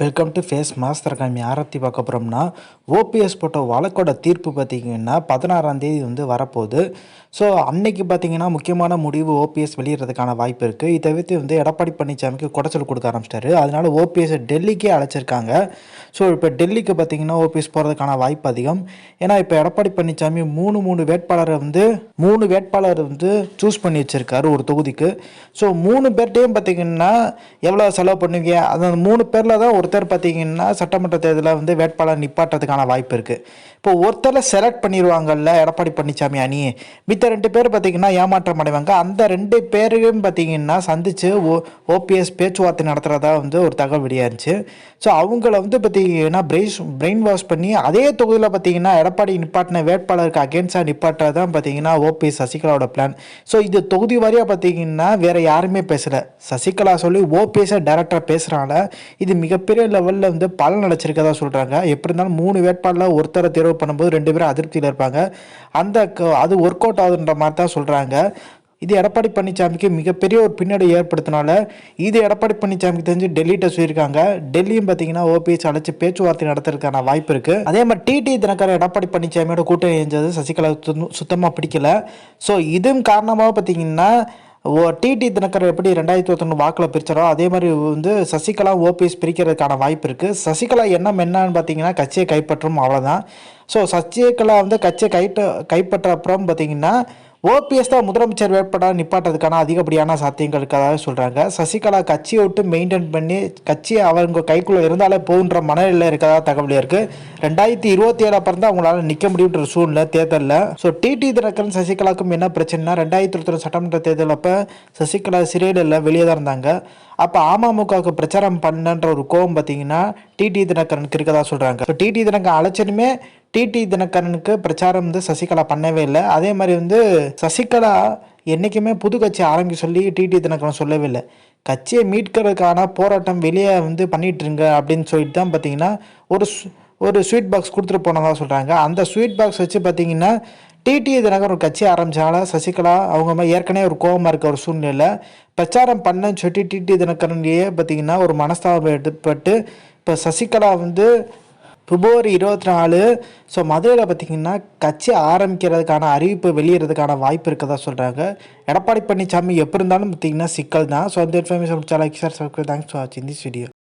Welcome to face master academy ஆரத்தி பார்க்க போகிறோம்னா OPS போட்ட வழக்கோட தீர்ப்பு பார்த்தீங்கன்னா பதினாறாம் தேதி வந்து வரப்போகுது. ஸோ அன்னைக்கு பார்த்தீங்கன்னா முக்கியமான முடிவு ஓபிஎஸ் வெளியிடுறதுக்கான வாய்ப்பு இருக்குது இதை தவிர்த்து வந்து எடப்பாடி பழனிசாமிக்கு குடைச்சல் கொடுக்க ஆரம்பிச்சிட்டாரு. அதனால ஓபிஎஸ் டெல்லிக்கே அழைச்சிருக்காங்க. ஸோ இப்போ டெல்லிக்கு பார்த்தீங்கன்னா ஓபிஎஸ் போகிறதுக்கான வாய்ப்பு அதிகம். ஏன்னா இப்போ எடப்பாடி பழனிசாமி மூணு மூணு வேட்பாளரை வந்து மூணு வேட்பாளர் வந்து சூஸ் பண்ணி வச்சிருக்காரு ஒரு தொகுதிக்கு. ஸோ மூணு பேர்ட்டையும் பார்த்தீங்கன்னா எவ்வளோ செலவு பண்ணுவீங்க? அந்த மூணு பேரில் தான் ஒரு ஒருத்தர் பார்த்தீங்கன்னா சட்டமன்ற தேர்தலில் வந்து வேட்பாளர் நிப்பாட்டுறதுக்கான வாய்ப்பு இருக்குது இப்போ ஒருத்தரை செலக்ட் பண்ணிடுவாங்கல்ல எடப்பாடி பழனிசாமி அணி. மித்த ரெண்டு பேர் பார்த்தீங்கன்னா ஏமாற்றம் அடைவாங்க. அந்த ரெண்டு பேரையும் பார்த்தீங்கன்னா சந்தித்து ஓ ஓபிஎஸ் பேச்சுவார்த்தை நடத்துகிறதா வந்து ஒரு தகவல் வெளியாயிருச்சு ஸோ அவங்கள வந்து பார்த்தீங்கன்னா பிரெய்ஸ் பிரெயின் வாஷ் பண்ணி அதே தொகுதியில் பார்த்தீங்கன்னா எடப்பாடி நிப்பாட்டின வேட்பாளருக்கு அகேன்ஸ்டாக நிப்பாட்டுறது தான் பார்த்தீங்கன்னா ஓபிஎஸ் சசிகலாவோட பிளான் ஸோ இது தொகுதி வாரியாக பார்த்தீங்கன்னா வேறு யாருமே பேசலை. சசிகலா சொல்லி ஓபிஎஸ்ஸை டேரக்டாக பேசுகிறாங்கள இது மிகப்பெரிய லெவலில் வந்து பலன் அடைச்சிருக்கதா சொல்கிறாங்க எப்படி இருந்தாலும் மூணு வேட்பாளர் ஒருத்தரை தேர்வு பண்ணும்போது ரெண்டு பேரும் அதிருப்தியில் இருப்பாங்க. அந்த க- அது ஒர்க் அவுட் ஆகுதுன்ற மாதிரி தான் சொல்கிறாங்க இது எடப்பாடி பழனிசாமிக்கு மிகப்பெரிய ஒரு பின்னடை ஏற்படுத்தினால இது எடப்பாடி பழனிசாமிக்கு தெரிஞ்சு டெல்லிகிட்ட சொல்லியிருக்காங்க. டெல்லியும் பார்த்தீங்கன்னா ஓபிஎஸ் அழைச்சி பேச்சுவார்த்தை நடத்துறதுக்கான வாய்ப்பு இருக்குது அதே மாதிரி டிடி தினகரன் எடப்பாடி பழனிசாமியோட கூட்டணி இணைஞ்சது சசிகலா சுத்தமாக பிடிக்கல. ஸோ இதுவும் காரணமாக பார்த்தீங்கன்னா டிடி தினகர் எப்படி ரெண்டாயிரத்தி ஒருத்தொன்று வாக்கில் பிரிச்சாரோ அதே மாதிரி வந்து சசிகலா ஓபிஎஸ் பிரிக்கிறதுக்கான வாய்ப்பு இருக்குது சசிகலா எண்ணம் என்னன்னு பார்த்தீங்கன்னா கட்சியை கைப்பற்றும் அவ்வளோதான் ஸோ சசிகலா வந்து கட்சியை கைட்ட கைப்பற்ற அப்புறம் பார்த்தீங்கன்னா ஓபிஎஸ் தான் முதலமைச்சர் வேட்பாளர் நிப்பாட்டுறதுக்கான அதிகப்படியான சாத்தியங்கள் இருக்கதாக சொல்கிறாங்க சசிகலா கட்சியை விட்டு மெயின்டைன் பண்ணி கட்சி அவங்க கைக்குள்ளே இருந்தாலே போகுன்ற மனநிலையில் இருக்கிறதா தகவல் இருக்குது ரெண்டாயிரத்தி இருபத்தி ஏழு அப்புறம் தான் அவங்களால நிற்க முடியுன்ற சூழ்நிலை தேர்தலில். ஸோ டிடி தினகரன் சசிகலாக்கும் என்ன பிரச்சனைனா ரெண்டாயிரத்தி இருபத்தி சட்டமன்ற தேர்தல் அப்போ சசிகலா சிறையில் வெளியே தான் இருந்தாங்க. அப்போ அமமுகவுக்கு பிரச்சாரம் பண்ணன்ற ஒரு கோவம் பார்த்தீங்கன்னா டிடி தினகரனுக்கு இருக்கதா சொல்கிறாங்க ஸோ டிடி தினகரன் அழைச்சனுமே டிடி தினகரனுக்கு பிரச்சாரம் வந்து சசிகலா பண்ணவே இல்லை. அதே மாதிரி வந்து சசிகலா என்றைக்குமே புது கட்சி ஆரம்பிக்க சொல்லி டிடி தினகரன் சொல்லவே இல்லை. கட்சியை மீட்கிறதுக்கான போராட்டம் வெளியே வந்து பண்ணிகிட்ருங்க அப்படின்னு சொல்லிட்டு தான் பார்த்தீங்கன்னா ஒரு ஒரு ஸ்வீட் பாக்ஸ் கொடுத்துட்டு போனதாக சொல்கிறாங்க அந்த ஸ்வீட் பாக்ஸ் வச்சு பார்த்தீங்கன்னா டிடி தினகரன் ஒரு கட்சி ஆரம்பித்தால சசிகலா அவங்க ஏற்கனவே ஒரு கோபமாக இருக்க ஒரு சூழ்நிலை பிரச்சாரம் பண்ணன்னு சொல்லி டிடி தினகரன்லேயே பார்த்தீங்கன்னா ஒரு மனஸ்தாபம் எடுத்துப்பட்டு இப்போ சசிகலா வந்து பிப்ரவரி இருபத்தி நாலு. ஸோ மதுரையில் பார்த்தீங்கன்னா கட்சி ஆரம்பிக்கிறதுக்கான அறிவிப்பு வெளியிடறதுக்கான வாய்ப்பு இருக்கதா சொல்கிறாங்க எடப்பாடி பழனிசாமி எப்படி இருந்தாலும் பார்த்தீங்கன்னா சிக்கல் தான் ஸோ அந்த இன்ஃபர்மேஷன் முடிச்சாலும் லைக் சார் தேங்க்ஸ் ஃபார் வாட்சிங் திஸ் வீடியோ